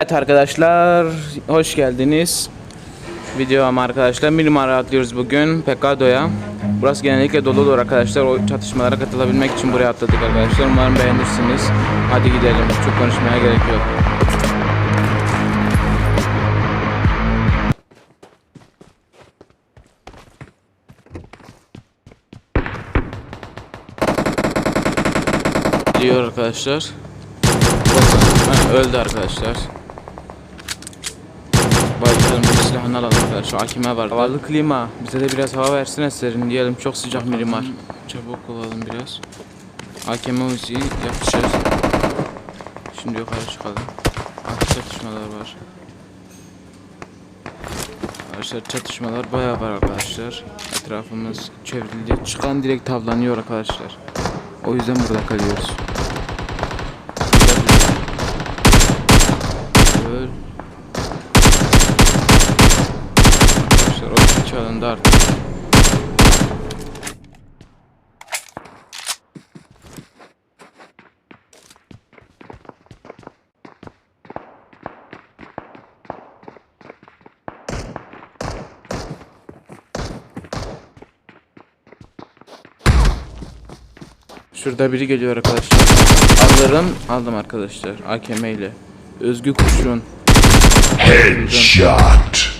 Evet arkadaşlar hoş geldiniz. Videoma arkadaşlar bir numara atlıyoruz bugün Pekado'ya. Burası genellikle dolu olur arkadaşlar. O çatışmalara katılabilmek için buraya atladık arkadaşlar. Umarım beğenirsiniz. Hadi gidelim. Çok konuşmaya gerek yok. Diyor arkadaşlar. Ha, öldü arkadaşlar. Bayıldım bir silahını alalım arkadaşlar. Hakime var. Havalı klima. Bize de biraz hava versene serin diyelim. Çok sıcak mirimar. Çabuk olalım biraz. Hakeme uziyi yapışır. Şimdi yukarı çıkalım. Çatışmalar var. Arkadaşlar çatışmalar bayağı var arkadaşlar. Etrafımız çevrildi. Çıkan direkt tavlanıyor arkadaşlar. O yüzden burada kalıyoruz. Öl. Arkadaşlar o hiç alındı artık. Şurada biri geliyor arkadaşlar. Alırım. Aldım arkadaşlar. AKM ile. Özgü kurşun. Headshot.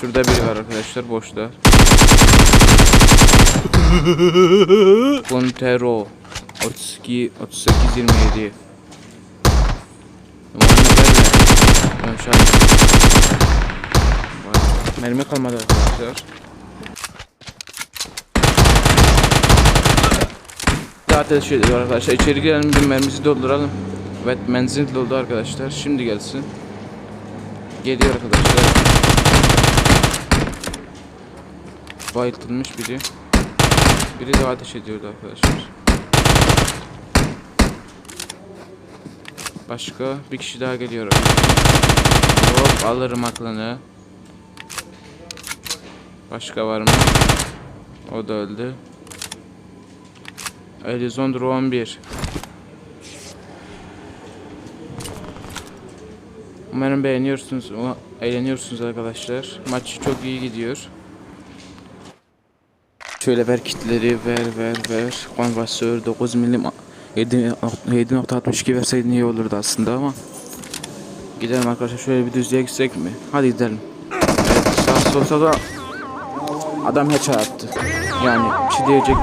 Şurada biri var arkadaşlar boşta. Pontero 32 38 27 Numaranı verme. Ben şu an Vay, Mermi kalmadı arkadaşlar. Zaten şey diyor arkadaşlar içeri girelim bir mermimizi dolduralım. Evet menzil doldu arkadaşlar. Şimdi gelsin. Geliyor arkadaşlar. Bayıltılmış biri. Biri de ateş ediyordu arkadaşlar. Başka bir kişi daha geliyor. Hop alırım aklını. Başka var mı? O da öldü. Elizondro 11. Umarım beğeniyorsunuz, eğleniyorsunuz arkadaşlar. Maç çok iyi gidiyor. Şöyle ver kitleri ver ver ver. Konvasör 9 milim 7.62 verseydin iyi olurdu aslında ama. Gidelim arkadaşlar şöyle bir düzlüğe gitsek mi? Hadi gidelim. Evet sağ sol sağda adam headshot attı. Yani bir şey diyecek